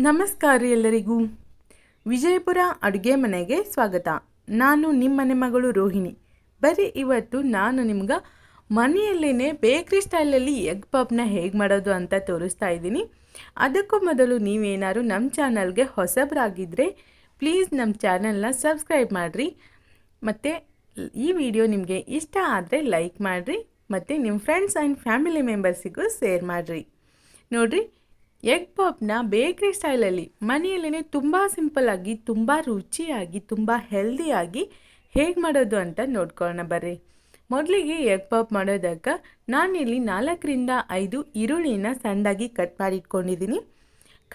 ನಮಸ್ಕಾರ ಎಲ್ಲರಿಗೂ. ವಿಜಯಪುರ ಅಡುಗೆ ಮನೆಗೆ ಸ್ವಾಗತ. ನಾನು ನಿಮ್ಮನೆ ಮಗಳು ರೋಹಿಣಿ. ಬರೀ ಇವತ್ತು ನಾನು ನಿಮ್ಗೆ ಮನೆಯಲ್ಲೇ ಬೇಕ್ರಿ ಸ್ಟೈಲಲ್ಲಿ ಎಗ್ ಪಪ್ನ ಹೇಗೆ ಮಾಡೋದು ಅಂತ ತೋರಿಸ್ತಾ ಇದ್ದೀನಿ. ಅದಕ್ಕೂ ಮೊದಲು ನೀವೇನಾದ್ರು ನಮ್ಮ ಚಾನಲ್ಗೆ ಹೊಸಬರಾಗಿದ್ದರೆ ಪ್ಲೀಸ್ ನಮ್ಮ ಚಾನಲ್ನ ಸಬ್ಸ್ಕ್ರೈಬ್ ಮಾಡಿರಿ. ಮತ್ತು ಈ ವಿಡಿಯೋ ನಿಮಗೆ ಇಷ್ಟ ಆದರೆ ಲೈಕ್ ಮಾಡಿರಿ. ಮತ್ತು ನಿಮ್ಮ ಫ್ರೆಂಡ್ಸ್ ಆ್ಯಂಡ್ ಫ್ಯಾಮಿಲಿ ಮೆಂಬರ್ಸಿಗೂ ಶೇರ್ ಮಾಡಿರಿ. ನೋಡಿರಿ ಎಗ್ ಪಾಪ್ನ ಬೇಕ್ರಿ ಸ್ಟೈಲಲ್ಲಿ ಮನೆಯಲ್ಲೇ ತುಂಬ ಸಿಂಪಲ್ಲಾಗಿ ತುಂಬ ರುಚಿಯಾಗಿ, ತುಂಬ ಹೆಲ್ದಿಯಾಗಿ ಹೇಗೆ ಮಾಡೋದು ಅಂತ ನೋಡ್ಕೊಳ್ಳೋಣ ಬರ್ರಿ. ಮೊದಲಿಗೆ ಎಗ್ ಪಾಪ್ ಮಾಡೋದಕ್ಕೆ ನಾನಿಲ್ಲಿ ನಾಲ್ಕರಿಂದ ಐದು ಈರುಳ್ಳಿನ ಸಣ್ಣದಾಗಿ ಕಟ್ ಮಾಡಿ ಇಟ್ಕೊಂಡಿದ್ದೀನಿ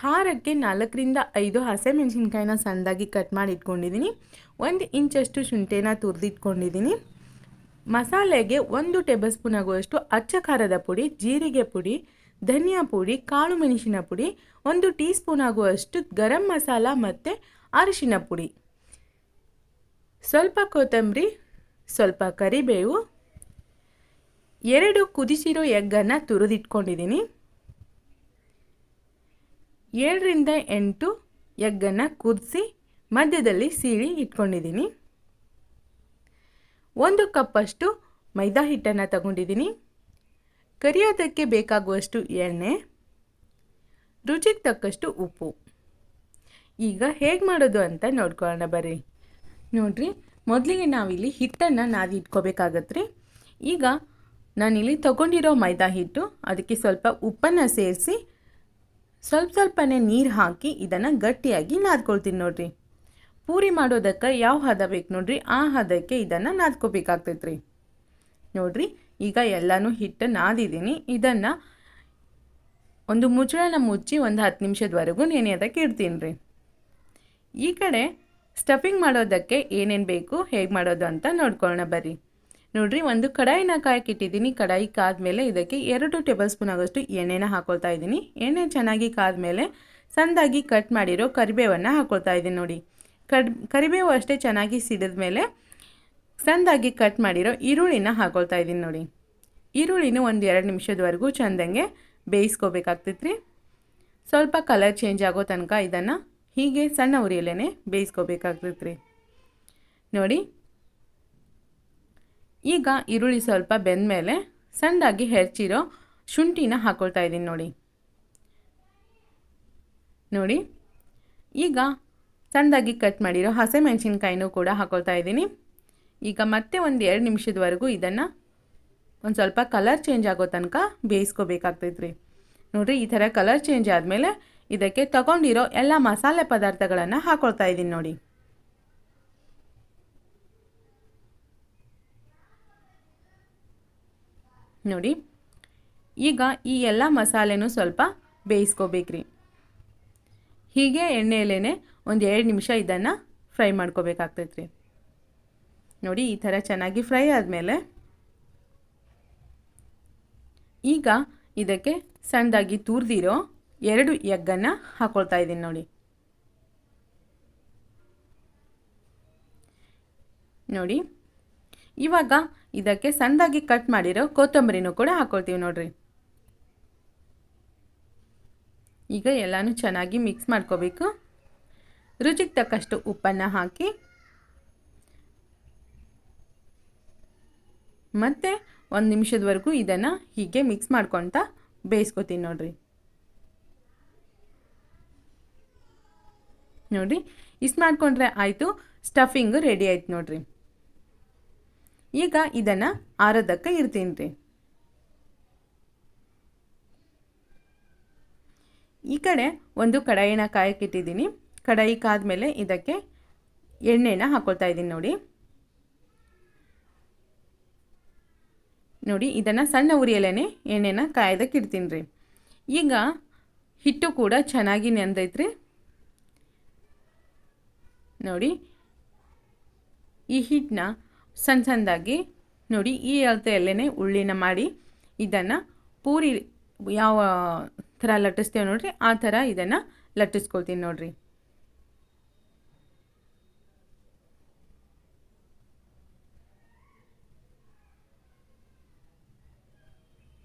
ಖಾರಕ್ಕೆ ನಾಲ್ಕರಿಂದ ಐದು ಹಸಿಮೆಣಸಿನ್ಕಾಯಿನ ಸಣ್ಣದಾಗಿ ಕಟ್ ಮಾಡಿ ಇಟ್ಕೊಂಡಿದ್ದೀನಿ ಒಂದು ಇಂಚಷ್ಟು ಶುಂಠಿನ ತುರಿದಿಟ್ಕೊಂಡಿದ್ದೀನಿ. ಮಸಾಲೆಗೆ ಒಂದು ಟೇಬಲ್ ಸ್ಪೂನ್ ಆಗುವಷ್ಟು ಅಚ್ಚ ಖಾರದ ಪುಡಿ, ಜೀರಿಗೆ ಪುಡಿ ಧನಿಯಾ ಪುಡಿ, ಕಾಳು ಮೆಣಸಿನ ಪುಡಿ, ಒಂದು ಟೀ ಸ್ಪೂನ್ ಆಗುವಷ್ಟು ಗರಂ ಮಸಾಲ ಮತ್ತು ಅರಿಶಿನ ಪುಡಿ. ಸ್ವಲ್ಪ ಕೊತ್ತಂಬರಿ, ಸ್ವಲ್ಪ ಕರಿಬೇವು, ಎರಡು ಕುದಿಸಿರೋ ಎಗ್ಗನ್ನು ತುರಿದಿಟ್ಕೊಂಡಿದ್ದೀನಿ. ಏಳರಿಂದ ಎಂಟು ಎಗ್ಗನ್ನು ಕುದಿಸಿ ಮಧ್ಯದಲ್ಲಿ ಸೀಳಿ ಇಟ್ಕೊಂಡಿದ್ದೀನಿ. ಒಂದು ಕಪ್ಪಷ್ಟು ಮೈದಾ ಹಿಟ್ಟನ್ನು ತಗೊಂಡಿದ್ದೀನಿ. ಕರಿಯೋದಕ್ಕೆ ಬೇಕಾಗುವಷ್ಟು ಎಣ್ಣೆ, ರುಚಿಗೆ ತಕ್ಕಷ್ಟು ಉಪ್ಪು. ಈಗ ಹೇಗೆ ಮಾಡೋದು ಅಂತ ನೋಡ್ಕೊಳ್ಳೋಣ ಬರ್ರಿ. ನೋಡ್ರಿ, ಮೊದಲಿಗೆ ನಾವಿಲ್ಲಿ ಹಿಟ್ಟನ್ನು ನಾದಿ ಇಟ್ಕೋಬೇಕಾಗತ್ತೆ ರೀ ಈಗ ನಾನಿಲ್ಲಿ ತಗೊಂಡಿರೋ ಮೈದಾ ಹಿಟ್ಟು, ಅದಕ್ಕೆ ಸ್ವಲ್ಪ ಉಪ್ಪನ್ನು ಸೇರಿಸಿ ಸ್ವಲ್ಪ ಸ್ವಲ್ಪನೇ ನೀರು ಹಾಕಿ ಇದನ್ನು ಗಟ್ಟಿಯಾಗಿ ನಾದ್ಕೊಳ್ತೀನಿ ನೋಡ್ರಿ. ಪೂರಿ ಮಾಡೋದಕ್ಕೆ ಯಾವ ಹದ ಬೇಕು ನೋಡ್ರಿ? ಆ ಹದಕ್ಕೆ ಇದನ್ನು ನಾದ್ಕೋಬೇಕಾಗ್ತೈತ್ರಿ. ನೋಡ್ರಿ ಈಗ ಎಲ್ಲನೂ ಹಿಟ್ಟು ನಾದಿದ್ದೀನಿ. ಇದನ್ನು ಒಂದು ಮುಚ್ಚಳನ ಮುಚ್ಚಿ ಒಂದು ಹತ್ತು ನಿಮಿಷದವರೆಗೂ ನೆನೆಯೋದಕ್ಕೆ ಇಡ್ತೀನಿ ರೀ. ಈ ಕಡೆ ಸ್ಟಫಿಂಗ್ ಮಾಡೋದಕ್ಕೆ ಏನೇನು ಬೇಕು, ಹೇಗೆ ಮಾಡೋದು ಅಂತ ನೋಡ್ಕೊಳ್ಳೋಣ ಬರ್ರಿ. ನೋಡ್ರಿ, ಒಂದು ಕಡಾಯಿನ ಕಾಯಕ್ಕೆ ಇಟ್ಟಿದ್ದೀನಿ ಕಡಾಯಿ ಕಾದ್ಮೇಲೆ ಇದಕ್ಕೆ ಎರಡು ಟೇಬಲ್ ಸ್ಪೂನ್ ಆಗೋಷ್ಟು ಎಣ್ಣೆನ ಹಾಕೊಳ್ತಾ ಇದ್ದೀನಿ. ಎಣ್ಣೆ ಚೆನ್ನಾಗಿ ಕಾದ್ಮೇಲೆ ಸಣ್ಣದಾಗಿ ಕಟ್ ಮಾಡಿರೋ ಕರಿಬೇವನ್ನು ಹಾಕೊಳ್ತಾ ಇದ್ದೀನಿ ನೋಡಿ. ಕಡ್, ಕರಿಬೇವು ಅಷ್ಟೇ ಚೆನ್ನಾಗಿ ಸಿಡಿದ ಮೇಲೆ ಸಣ್ಣದಾಗಿ ಕಟ್ ಮಾಡಿರೋ ಈರುಳ್ಳಿನ ಹಾಕೊಳ್ತಾ ಇದ್ದೀನಿ ನೋಡಿ. ಈರುಳ್ಳಿನೂ ಒಂದು ಎರಡು ನಿಮಿಷದವರೆಗೂ ಚೆಂದಂಗೆ ಬೇಯಿಸ್ಕೋಬೇಕಾಗ್ತೈತ್ರಿ. ಸ್ವಲ್ಪ ಕಲರ್ ಚೇಂಜ್ ಆಗೋ ತನಕ ಇದನ್ನು ಹೀಗೆ ಸಣ್ಣ ಉರಿಯಲ್ಲೇ ಬೇಯಿಸ್ಕೋಬೇಕಾಗ್ತೈತ್ರಿ. ನೋಡಿ. ಈಗ ಈರುಳ್ಳಿ ಸ್ವಲ್ಪ ಬೆಂದಮೇಲೆ ಸಣ್ಣದಾಗಿ ಹೆರ್ಚಿರೋ ಶುಂಠಿನ ಹಾಕೊಳ್ತಾ ಇದ್ದೀನಿ ನೋಡಿ. ನೋಡಿ. ಈಗ ಸಣ್ಣದಾಗಿ ಕಟ್ ಮಾಡಿರೋ ಹಸಿಮೆಣಸಿನ್ಕಾಯಿನೂ ಕೂಡ ಹಾಕೊಳ್ತಾ ಇದ್ದೀನಿ. ಈಗ ಮತ್ತೆ ಒಂದು ಎರಡು ನಿಮಿಷದವರೆಗೂ ಇದನ್ನು ಒಂದು ಸ್ವಲ್ಪ ಕಲರ್ ಚೇಂಜ್ ಆಗೋ ತನಕ ಬೇಯಿಸ್ಕೋಬೇಕಾಗ್ತೈತೆ ರೀ ನೋಡಿರಿ, ಈ ಥರ ಕಲರ್ ಚೇಂಜ್ ಆದಮೇಲೆ ಇದಕ್ಕೆ ತಗೊಂಡಿರೋ ಎಲ್ಲ ಮಸಾಲೆ ಪದಾರ್ಥಗಳನ್ನು ಹಾಕ್ಕೊಳ್ತಾ ಇದ್ದೀನಿ ನೋಡಿ. ನೋಡಿ, ಈಗ ಈ ಎಲ್ಲ ಮಸಾಲೆನೂ ಸ್ವಲ್ಪ ಬೇಯಿಸ್ಕೋಬೇಕ್ರಿ. ಹೀಗೆ ಎಣ್ಣೆಯಲ್ಲೇ ಒಂದು ಎರಡು ನಿಮಿಷ ಇದನ್ನು ಫ್ರೈ ಮಾಡ್ಕೋಬೇಕಾಗ್ತೈತೆ ರೀ ನೋಡಿ ಈ ಥರ ಚೆನ್ನಾಗಿ ಫ್ರೈ ಆದಮೇಲೆ ಈಗ ಇದಕ್ಕೆ ಸಣ್ಣದಾಗಿ ತುರಿದಿರೋ ಎರಡು ಎಗ್ಗನ್ನು ಹಾಕ್ಕೊಳ್ತಾ ಇದ್ದೀನಿ ನೋಡಿ. ನೋಡಿ, ಇವಾಗ ಇದಕ್ಕೆ ಸಣ್ಣದಾಗಿ ಕಟ್ ಮಾಡಿರೋ ಕೊತ್ತಂಬರಿನೂ ಕೂಡ ಹಾಕ್ಕೊಳ್ತೀವಿ ನೋಡ್ರಿ. ಈಗ ಎಲ್ಲನೂ ಚೆನ್ನಾಗಿ ಮಿಕ್ಸ್ ಮಾಡ್ಕೋಬೇಕು. ರುಚಿಗೆ ತಕ್ಕಷ್ಟು ಉಪ್ಪನ್ನು ಹಾಕಿ ಮತ್ತು ಒಂದು ನಿಮಿಷದವರೆಗೂ ಇದನ್ನು ಹೀಗೆ ಮಿಕ್ಸ್ ಮಾಡ್ಕೊತಾ ಬೇಯಿಸ್ಕೊತೀನಿ ನೋಡಿರಿ. ನೋಡಿರಿ ಇಷ್ಟು ಮಾಡಿಕೊಂಡ್ರೆ ಆಯಿತು ಸ್ಟಫಿಂಗು ರೆಡಿ ಆಯ್ತು ನೋಡಿರಿ. ಈಗ ಇದನ್ನು ಆರೋದಕ್ಕೆ ಇರ್ತೀನಿ ರೀ. ಈ ಕಡೆ ಒಂದು ಕಡಾಯಿನ ಕಾಯಕ್ಕಿಟ್ಟಿದ್ದೀನಿ ಕಡಾಯಿ ಕಾದ ಮೇಲೆ ಇದಕ್ಕೆ ಎಣ್ಣೆನ ಹಾಕ್ಕೊಳ್ತಾ ಇದ್ದೀನಿ ನೋಡಿ. ನೋಡಿ, ಇದನ್ನು ಸಣ್ಣ ಉರಿಯಲ್ಲೇ ಎಣ್ಣೆನ ಕಾಯ್ದಕ್ಕೆ ಇಡ್ತೀನಿ ರೀ ಈಗ ಹಿಟ್ಟು ಕೂಡ ಚೆನ್ನಾಗಿ ನೆಂದೈತ್ರಿ. ನೋಡಿ, ಈ ಹಿಟ್ಟನ್ನ ಸಣ್ಣ ಸಣ್ಣದಾಗಿ ನೋಡಿ, ಈ ಅಳತೆಯಲ್ಲೇ ಉಳ್ಳಿನ ಮಾಡಿ ಇದನ್ನು ಪೂರಿ ಯಾವ ಥರ ಲಟ್ಟಿಸ್ತೇವೆ ನೋಡಿರಿ, ಆ ಥರ ಇದನ್ನು ಲಟ್ಟಿಸ್ಕೊಳ್ತೀನಿ ನೋಡಿರಿ.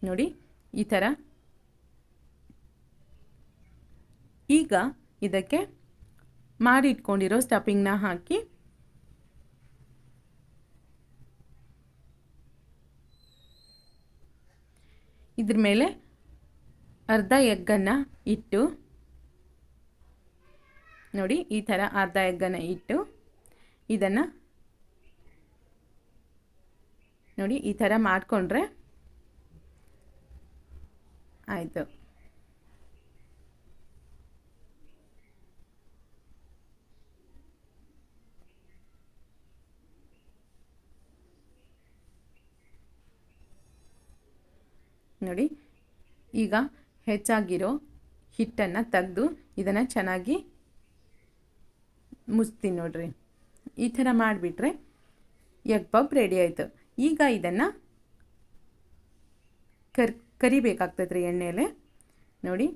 ನೋಡಿ, ಈ ಥರ ಈಗ ಇದಕ್ಕೆ ಮಾಡಿ ಇಟ್ಕೊಂಡಿರೋ ಸ್ಟಫಿಂಗ್ನ ಹಾಕಿ. ಇದ್ರ ಮೇಲೆ ಅರ್ಧ ಎಗ್ಗನ್ನು ಇಟ್ಟು, ನೋಡಿ, ಈ ಥರ ಅರ್ಧ ಎಗ್ಗನ್ನು ಇಟ್ಟು, ಇದನ್ನು ನೋಡಿ, ಈ ಥರ ಮಾಡಿಕೊಂಡ್ರೆ ಆಯಿತು. ನೋಡಿ, ಈಗ ಹೆಚ್ಚಾಗಿರೋ ಹಿಟ್ಟನ್ನು ತೆಗೆದು ಇದನ್ನು ಚೆನ್ನಾಗಿ ಮುಚ್ತೀನಿ ನೋಡ್ರಿ. ಈ ಥರ ಮಾಡಿಬಿಟ್ರೆ ಎಗ್ ಪಪ್ ರೆಡಿ ಆಯಿತು. ಈಗ ಇದನ್ನು ಕರ್ ಕರಿಬೇಕಾಗ್ತದೆ ರೀ ನೋಡಿ.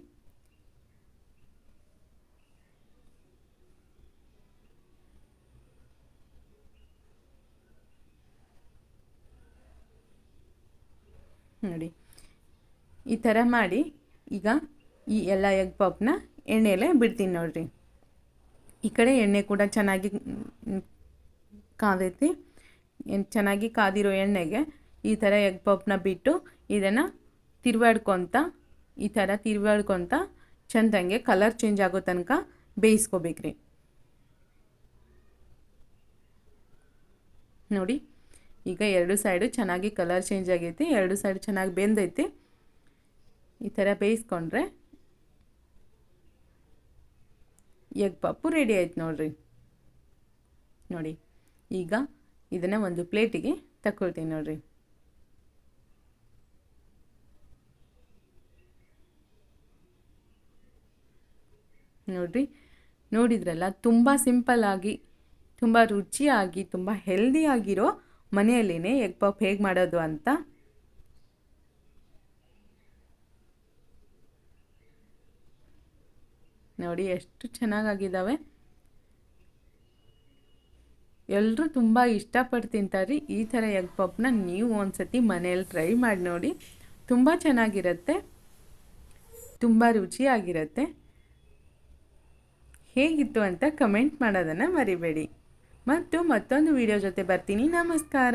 ನೋಡಿ. ಈ ಥರ ಮಾಡಿ ಈಗ ಈ ಎಲ್ಲ ಎಗ್ ಪಾಪ್ನ ಎಣ್ಣೆಯಲ್ಲೇ ಬಿಡ್ತೀನಿ ನೋಡ್ರಿ. ಈ ಕಡೆ ಎಣ್ಣೆ ಕೂಡ ಚೆನ್ನಾಗಿ ಕಾದೈತಿ. ಚೆನ್ನಾಗಿ ಕಾದಿರೋ ಎಣ್ಣೆಗೆ ಈ ಥರ ಎಗ್ ಪಾಪ್ನ ಬಿಟ್ಟು ಇದನ್ನು ತಿರುವಾಡ್ಕೊತ, ಈ ಥರ ತಿರುವಾಡ್ಕೊತ ಚೆಂದಂಗೆ ಕಲರ್ ಚೇಂಜ್ ಆಗೋ ತನಕ ಬೇಯಿಸ್ಕೋಬೇಕ್ರಿ. ನೋಡಿ, ಈಗ ಎರಡು ಸೈಡು ಚೆನ್ನಾಗಿ ಕಲರ್ ಚೇಂಜ್ ಆಗೈತಿ, ಎರಡು ಸೈಡ್ ಚೆನ್ನಾಗಿ ಬೆಂದೈತಿ. ಈ ಥರ ಬೇಯಿಸ್ಕೊಂಡ್ರೆ ಎಗ್ ಪಪ್ಪು ರೆಡಿ ಆಯ್ತು ನೋಡ್ರಿ. ನೋಡಿ, ಈಗ ಇದನ್ನು ಒಂದು ಪ್ಲೇಟಿಗೆ ತಗೊಳ್ತೀನಿ ನೋಡ್ರಿ. ನೋಡ್ರಿ. ನೋಡಿದ್ರಲ್ಲ, ತುಂಬ ಸಿಂಪಲ್ಲಾಗಿ ತುಂಬ ರುಚಿಯಾಗಿ, ತುಂಬ ಹೆಲ್ದಿಯಾಗಿರೋ ಮನೆಯಲ್ಲೇ ಎಗ್ ಪಫ್ ಹೇಗೆ ಮಾಡೋದು ಅಂತ. ನೋಡಿ ಎಷ್ಟು ಚೆನ್ನಾಗಾಗಿದ್ದಾವೆ ಎಲ್ಲರೂ ತುಂಬ ಇಷ್ಟಪಟ್ಟು ತಿಂತಾರೆ ಈ ಥರ ಎಗ್ ಪಪ್ನ ನೀವು ಒಂದ್ಸತಿ ಮನೆಯಲ್ಲಿ ಟ್ರೈ ಮಾಡಿ ನೋಡಿ. ತುಂಬ ಚೆನ್ನಾಗಿರುತ್ತೆ. ತುಂಬ ರುಚಿಯಾಗಿರುತ್ತೆ. ಹೇಗಿತ್ತು ಅಂತ ಕಮೆಂಟ್ ಮಾಡೋದನ್ನು ಮರಿಬೇಡಿ. ಮತ್ತು ಮತ್ತೊಂದು ವಿಡಿಯೋ ಜೊತೆ ಬರ್ತೀನಿ. ನಮಸ್ಕಾರ.